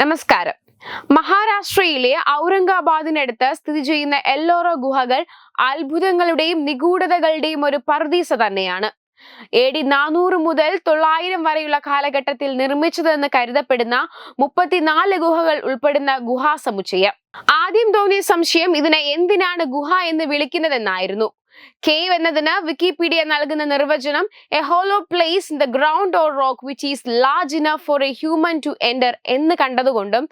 നമസ്കാരം മഹാരാഷ്ട്രയിലെ ഔറംഗാബാദിനടുത്ത് സ്ഥിതി ചെയ്യുന്ന എല്ലോറ ഗുഹകൾ അത്ഭുതങ്ങളുടെയും നിഗൂഢതകളുടെയും ഒരു പർദീസ തന്നെയാണ് എ ഡി നാനൂറ് മുതൽ തൊള്ളായിരം വരെയുള്ള കാലഘട്ടത്തിൽ നിർമ്മിച്ചതെന്ന് കരുതപ്പെടുന്ന മുപ്പത്തിനാല് ഗുഹകൾ ഉൾപ്പെടുന്ന ഗുഹാസമുച്ചയം ആദ്യം തോന്നിയ സംശയം ഇതിനെ എന്തിനാണ് ഗുഹ എന്ന് വിളിക്കുന്നതെന്നായിരുന്നു കേവ് എന്നതിന് വിക്കിപീഡിയ നൽകുന്ന നിർവചനം a hollow place in the ground or rock which is large enough for a human to enter എന്ന് കണ്ടതുകൊണ്ടും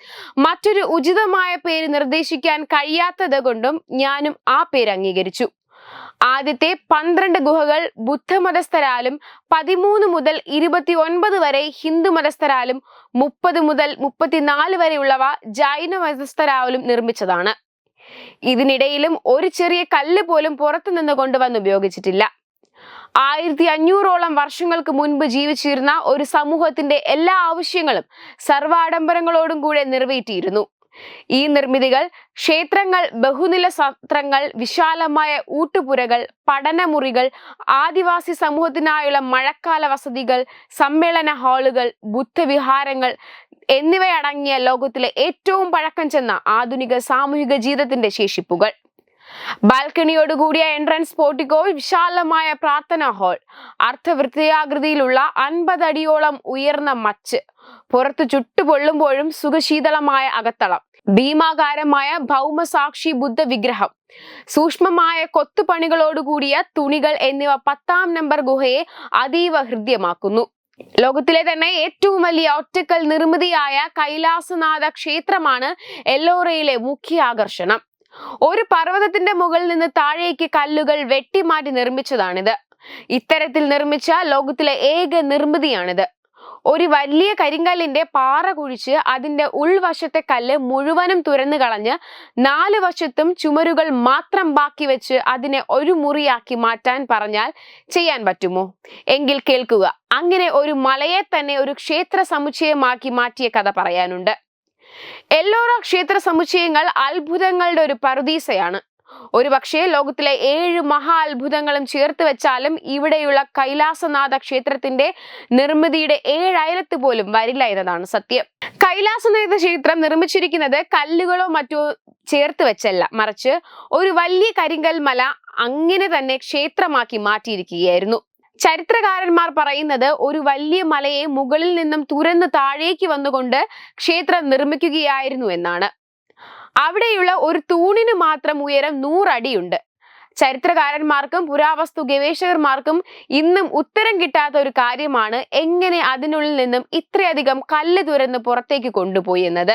മറ്റൊരു ഉചിതമായ പേര് നിർദ്ദേശിക്കാൻ കഴിയാത്തത് കൊണ്ടും ഞാനും ആ പേര് അംഗീകരിച്ചു ആദ്യത്തെ പന്ത്രണ്ട് ഗുഹകൾ ബുദ്ധമതസ്ഥരാലും പതിമൂന്ന് മുതൽ ഇരുപത്തി ഒൻപത് വരെ ഹിന്ദു മതസ്ഥരാലും മുപ്പത് മുതൽ മുപ്പത്തിനാല് വരെയുള്ളവ ജൈന മതസ്ഥരാലും നിർമ്മിച്ചതാണ് ഇതിനിടയിലും ഒരു ചെറിയ കല്ല് പോലും പുറത്തു നിന്ന് കൊണ്ടുവന്ന് ഉപയോഗിച്ചിട്ടില്ല ആയിരത്തി അഞ്ഞൂറോളം വർഷങ്ങൾക്ക് മുൻപ് ജീവിച്ചിരുന്ന ഒരു സമൂഹത്തിന്റെ എല്ലാ ആവശ്യങ്ങളും സർവാഡംബരങ്ങളോടും കൂടെ നിറവേറ്റിയിരുന്നു ഈ നിർമ്മിതികൾ ക്ഷേത്രങ്ങൾ ബഹുനില സത്രങ്ങൾ വിശാലമായ ഊട്ടുപുരകൾ പഠനമുറികൾ ആദിവാസി സമൂഹത്തിനായുള്ള മഴക്കാല വസതികൾ സമ്മേളന ഹാളുകൾ ബുദ്ധവിഹാരങ്ങൾ എന്നിവയടങ്ങിയ ലോകത്തിലെ ഏറ്റവും പഴക്കം ചെന്ന ആധുനിക സാമൂഹിക ജീവിതത്തിന്റെ ശേഷിപ്പുകൾ ബാൽക്കണിയോടുകൂടിയ എൻട്രൻസ് പോർട്ടിക്കോ വിശാലമായ പ്രാർത്ഥനാ ഹോൾ അർത്ഥവൃത്തിയാകൃതിയിലുള്ള അൻപതടിയോളം ഉയർന്ന മച്ച് പുറത്തു ചുട്ടുപൊള്ളുമ്പോഴും സുഖശീതളമായ അകത്തളം ഭീമാകാരമായ ഭൗമസാക്ഷി ബുദ്ധ വിഗ്രഹം സൂക്ഷ്മമായ കൊത്തുപണികളോടുകൂടിയ തുണികൾ എന്നിവ പത്താം നമ്പർ ഗുഹയെ അതീവ ഹൃദ്യമാക്കുന്നു ലോകത്തിലെ തന്നെ ഏറ്റവും വലിയ ഒറ്റക്കൽ നിർമ്മിതിയായ കൈലാസനാഥ ക്ഷേത്രമാണ് എല്ലോറയിലെ മുഖ്യ ആകർഷണം ഒരു പർവ്വതത്തിന്റെ മുകളിൽ നിന്ന് താഴേക്ക് കല്ലുകൾ വെട്ടിമാറ്റി നിർമ്മിച്ചതാണിത് ഇത്തരത്തിൽ നിർമ്മിച്ച ലോകത്തിലെ ഏക നിർമ്മിതിയാണിത് ഒരു വലിയ കരിങ്കല്ലിന്റെ പാറ കുഴിച്ച് അതിന്റെ ഉൾവശത്തെ കല്ല് മുഴുവനും തുരന്നു കളഞ്ഞ് നാല് വശത്തും ചുമരുകൾ മാത്രം ബാക്കി വെച്ച് അതിനെ ഒരു മുറിയാക്കി മാറ്റാൻ പറഞ്ഞാൽ ചെയ്യാൻ പറ്റുമോ എങ്കിൽ കേൾക്കുക അങ്ങനെ ഒരു മലയെ തന്നെ ഒരു ക്ഷേത്ര സമുച്ചയമാക്കി മാറ്റിയ കഥ പറയാനുണ്ട് എല്ലോറ ക്ഷേത്ര സമുച്ചയങ്ങൾ അത്ഭുതങ്ങളുടെ ഒരു പറുദീസയാണ് ഒരുപക്ഷേ ലോകത്തിലെ ഏഴ് മഹാത്ഭുതങ്ങളും ചേർത്ത് വെച്ചാലും ഇവിടെയുള്ള കൈലാസനാഥ ക്ഷേത്രത്തിന്റെ നിർമ്മിതിയുടെ ഏഴ് പോലും വരില്ല എന്നതാണ് സത്യം കൈലാസനാഥ ക്ഷേത്രം നിർമ്മിച്ചിരിക്കുന്നത് കല്ലുകളോ മറ്റോ ചേർത്ത് വെച്ചല്ല മറിച്ച് ഒരു വലിയ കരിങ്കൽ മല അങ്ങനെ തന്നെ ക്ഷേത്രമാക്കി മാറ്റിയിരിക്കുകയായിരുന്നു ചരിത്രകാരന്മാർ പറയുന്നത് ഒരു വലിയ മലയെ മുകളിൽ നിന്നും തുരന്ന് താഴേക്ക് വന്നുകൊണ്ട് ക്ഷേത്രം നിർമ്മിക്കുകയായിരുന്നു എന്നാണ് അവിടെയുള്ള ഒരു തൂണിന് മാത്രം ഉയരം നൂറടിയുണ്ട് ചരിത്രകാരന്മാർക്കും പുരാവസ്തു ഗവേഷകർമാർക്കും ഇന്നും ഉത്തരം കിട്ടാത്ത ഒരു കാര്യമാണ് എങ്ങനെ അതിനുള്ളിൽ നിന്നും ഇത്രയധികം കല്ല് തുരന്ന് പുറത്തേക്ക് കൊണ്ടുപോയി എന്നത്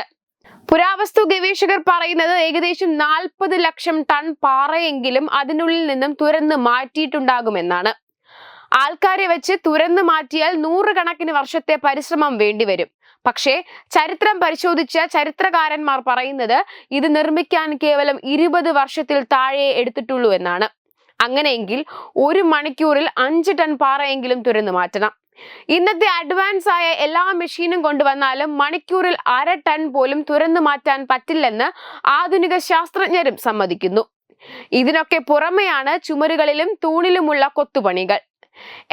പുരാവസ്തു ഗവേഷകർ പറയുന്നത് ഏകദേശം നാൽപ്പത് ലക്ഷം ടൺ പാറയെങ്കിലും അതിനുള്ളിൽ നിന്നും തുരന്ന് മാറ്റിയിട്ടുണ്ടാകുമെന്നാണ് ആൾക്കാരെ വെച്ച് തുരന്ന് മാറ്റിയാൽ നൂറുകണക്കിന് വർഷത്തെ പരിശ്രമം വേണ്ടിവരും പക്ഷേ ചരിത്രം പരിശോധിച്ച ചരിത്രകാരന്മാർ പറയുന്നത് ഇത് നിർമ്മിക്കാൻ കേവലം ഇരുപത് വർഷത്തിൽ താഴെ എടുത്തിട്ടുള്ളൂ എന്നാണ് അങ്ങനെയെങ്കിൽ ഒരു മണിക്കൂറിൽ അഞ്ച് ടൺ പാറയെങ്കിലും തുരന്ന് മാറ്റണം ഇന്നത്തെ അഡ്വാൻസ് ആയ എല്ലാ മെഷീനും കൊണ്ടുവന്നാലും മണിക്കൂറിൽ അര ടൺ പോലും തുരന്നു മാറ്റാൻ പറ്റില്ലെന്ന് ആധുനിക ശാസ്ത്രജ്ഞരും സമ്മതിക്കുന്നു ഇതിനൊക്കെ പുറമെയാണ് ചുമരുകളിലും തൂണിലുമുള്ള കൊത്തുപണികൾ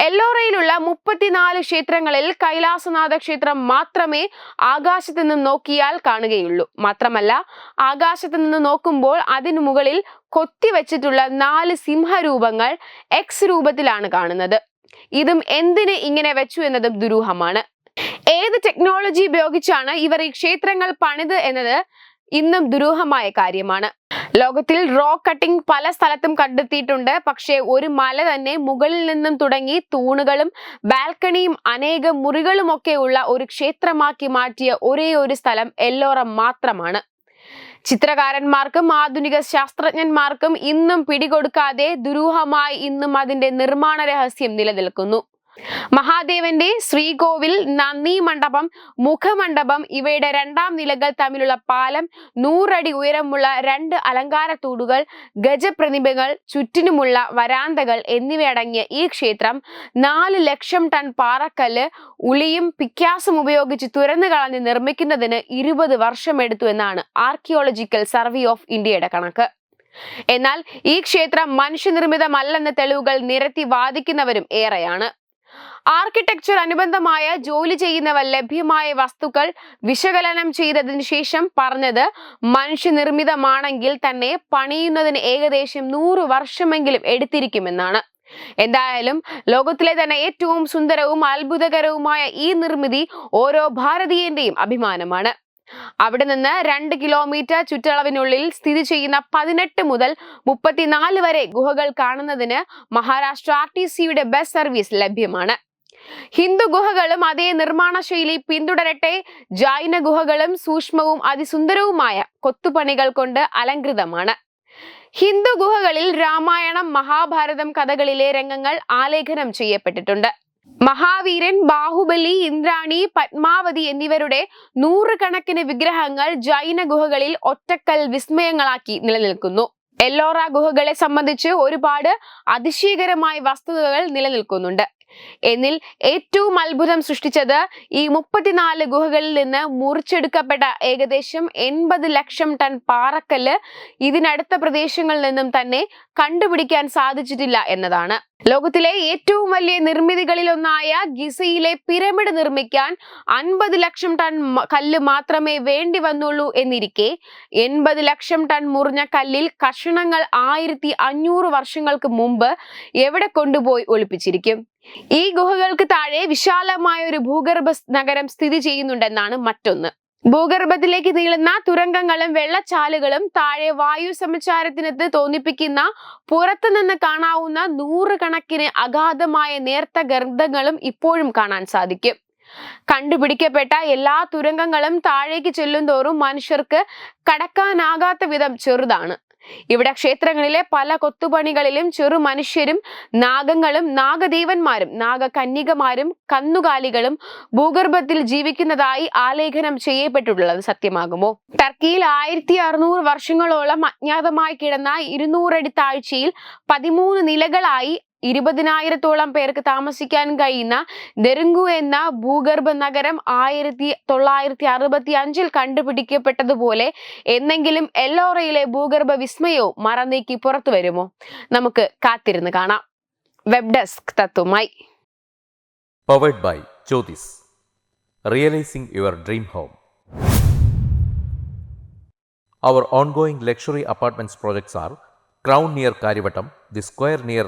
എല്ലോറയിലുള്ള മുപ്പത്തിനാല് ക്ഷേത്രങ്ങളിൽ കൈലാസനാഥ ക്ഷേത്രം മാത്രമേ ആകാശത്ത് നിന്ന് നോക്കിയാൽ കാണുകയുള്ളൂ മാത്രമല്ല ആകാശത്ത് നിന്ന് നോക്കുമ്പോൾ അതിനു മുകളിൽ കൊത്തിവെച്ചിട്ടുള്ള നാല് സിംഹരൂപങ്ങൾ എക്സ് രൂപത്തിലാണ് കാണുന്നത് ഇതും എന്തിന് ഇങ്ങനെ വെച്ചു എന്നതും ദുരൂഹമാണ് ഏത് ടെക്നോളജി ഉപയോഗിച്ചാണ് ഇവർ ഈ ക്ഷേത്രങ്ങൾ പണിത് എന്നത് ഇന്നും ദുരൂഹമായ കാര്യമാണ് ലോകത്തിൽ റോക്ക് കട്ടിംഗ് പല സ്ഥലത്തും കണ്ടെത്തിയിട്ടുണ്ട് പക്ഷേ ഒരു മല തന്നെ മുകളിൽ നിന്നും തുടങ്ങി തൂണുകളും ബാൽക്കണിയും അനേകം മുറികളും ഒക്കെ ഉള്ള ഒരു ക്ഷേത്രമാക്കി മാറ്റിയ ഒരേ ഒരു സ്ഥലം എല്ലോറം മാത്രമാണ് ചിത്രകാരന്മാർക്കും ആധുനിക ശാസ്ത്രജ്ഞന്മാർക്കും ഇന്നും പിടികൊടുക്കാതെ ദുരൂഹമായി ഇന്നും അതിന്റെ നിർമ്മാണ രഹസ്യം നിലനിൽക്കുന്നു മഹാദേവന്റെ ശ്രീകോവിൽ നന്ദി മണ്ഡപം മുഖമണ്ഡപം ഇവയുടെ രണ്ടാം നിലകൾ തമ്മിലുള്ള പാലം നൂറടി ഉയരമുള്ള രണ്ട് അലങ്കാര തൂടുകൾ ഗജപ്രതിമകൾ ചുറ്റിനുമുള്ള വരാന്തകൾ എന്നിവയടങ്ങിയ ഈ ക്ഷേത്രം നാല് ലക്ഷം ടൺ പാറക്കല്ല് ഉളിയും പിക്യാസും ഉപയോഗിച്ച് തുരന്നു കളഞ്ഞ് നിർമ്മിക്കുന്നതിന് ഇരുപത് വർഷമെടുത്തു എന്നാണ് ആർക്കിയോളജിക്കൽ സർവേ ഓഫ് ഇന്ത്യയുടെ കണക്ക് എന്നാൽ ഈ ക്ഷേത്രം മനുഷ്യനിർമ്മിതമല്ലെന്ന തെളിവുകൾ നിരത്തി വാദിക്കുന്നവരും ഏറെയാണ് ആർക്കിടെക്ചർ അനുബന്ധമായ ജോലി ചെയ്യുന്നവർ ലഭ്യമായ വസ്തുക്കൾ വിശകലനം ചെയ്തതിന് ശേഷം പറഞ്ഞത് മനുഷ്യനിർമ്മിതമാണെങ്കിൽ തന്നെ പണിയുന്നതിന് ഏകദേശം നൂറ് വർഷമെങ്കിലും എടുത്തിരിക്കുമെന്നാണ് എന്തായാലും ലോകത്തിലെ തന്നെ ഏറ്റവും സുന്ദരവും അത്ഭുതകരവുമായ ഈ നിർമ്മിതി ഓരോ ഭാരതീയന്റെയും അഭിമാനമാണ് അവിടെ നിന്ന് രണ്ട് കിലോമീറ്റർ ചുറ്റളവിനുള്ളിൽ സ്ഥിതി ചെയ്യുന്ന പതിനെട്ട് മുതൽ മുപ്പത്തിനാല് വരെ ഗുഹകൾ കാണുന്നതിന് മഹാരാഷ്ട്ര ആർ ടി സിയുടെ ബസ് സർവീസ് ലഭ്യമാണ് ഹിന്ദു ഗുഹകളും അതേ നിർമ്മാണ ശൈലി പിന്തുടരട്ടെ ജൈന ഗുഹകളും സൂക്ഷ്മവും അതിസുന്ദരവുമായ കൊത്തുപണികൾ കൊണ്ട് അലങ്കൃതമാണ് ഹിന്ദു ഗുഹകളിൽ രാമായണം മഹാഭാരതം കഥകളിലെ രംഗങ്ങൾ ആലേഖനം ചെയ്യപ്പെട്ടിട്ടുണ്ട് മഹാവീരൻ ബാഹുബലി ഇന്ദ്രാണി പത്മാവതി എന്നിവരുടെ നൂറുകണക്കിന് വിഗ്രഹങ്ങൾ ജൈന ഗുഹകളിൽ ഒറ്റക്കൽ വിസ്മയങ്ങളാക്കി നിലനിൽക്കുന്നു എല്ലോറ ഗുഹകളെ സംബന്ധിച്ച് ഒരുപാട് അതിശയകരമായ വസ്തുതകൾ നിലനിൽക്കുന്നുണ്ട് എന്നിൽ ഏറ്റവും അത്ഭുതം സൃഷ്ടിച്ചത് ഈ മുപ്പത്തിനാല് ഗുഹകളിൽ നിന്ന് മുറിച്ചെടുക്കപ്പെട്ട ഏകദേശം എൺപത് ലക്ഷം ടൺ പാറക്കല്ല് ഇതിനടുത്ത പ്രദേശങ്ങളിൽ നിന്നും തന്നെ കണ്ടുപിടിക്കാൻ സാധിച്ചിട്ടില്ല എന്നതാണ് ലോകത്തിലെ ഏറ്റവും വലിയ നിർമ്മിതികളിലൊന്നായ ഗിസയിലെ പിരമിഡ് നിർമ്മിക്കാൻ അൻപത് ലക്ഷം ടൺ കല്ല് മാത്രമേ വേണ്ടി വന്നുള്ളൂ എന്നിരിക്കെ എൺപത് ലക്ഷം ടൺ മുറിഞ്ഞ കല്ലിൽ കഷണങ്ങൾ ആയിരത്തി അഞ്ഞൂറ് വർഷങ്ങൾക്ക് മുമ്പ് എവിടെ കൊണ്ടുപോയി ഒളിപ്പിച്ചിരിക്കും ഈ ഗുഹകൾക്ക് താഴെ വിശാലമായ ഒരു ഭൂഗർഭ നഗരം സ്ഥിതി ചെയ്യുന്നുണ്ടെന്നാണ് മറ്റൊന്ന് ഭൂഗർഭത്തിലേക്ക് നീളുന്ന തുരങ്കങ്ങളും വെള്ളച്ചാലുകളും താഴെ വായു സമുച്ചാരത്തിനത്ത് തോന്നിപ്പിക്കുന്ന പുറത്തു നിന്ന് കാണാവുന്ന നൂറുകണക്കിന് അഗാധമായ നേർത്ത ഗർഭങ്ങളും ഇപ്പോഴും കാണാൻ സാധിക്കും കണ്ടുപിടിക്കപ്പെട്ട എല്ലാ തുരങ്കങ്ങളും താഴേക്ക് ചെല്ലുന്തോറും മനുഷ്യർക്ക് കടക്കാനാകാത്ത വിധം ചെറുതാണ് ഇവിടെ ക്ഷേത്രങ്ങളിലെ പല കൊത്തുപണികളിലും ചെറു മനുഷ്യരും നാഗങ്ങളും നാഗദേവന്മാരും നാഗകന്യകമാരും കന്നുകാലികളും ഭൂഗർഭത്തിൽ ജീവിക്കുന്നതായി ആലേഖനം ചെയ്യപ്പെട്ടിട്ടുള്ളത് സത്യമാകുമോ ടർക്കിയിൽ ആയിരത്തി അറുന്നൂറ് വർഷങ്ങളോളം അജ്ഞാതമായി കിടന്ന ഇരുന്നൂറടി താഴ്ചയിൽ പതിമൂന്ന് നിലകളായി ഇരുപതിനായിരത്തോളം പേർക്ക് താമസിക്കാൻ കഴിയുന്ന നെരുങ്കു എന്ന ഭൂഗർഭ നഗരം ആയിരത്തി തൊള്ളായിരത്തി അറുപത്തി അഞ്ചിൽ കണ്ടുപിടിക്കപ്പെട്ടതുപോലെ എന്നെങ്കിലും എല്ലോറയിലെ ഭൂഗർഭ വിസ്മയവും മറന്നീക്കി പുറത്തു വരുമോ നമുക്ക് കാത്തിരുന്ന് കാണാം web desk തത്വമായി realising your dream home our ongoing luxury apartments projects are Crown near Kariyavattom the Square near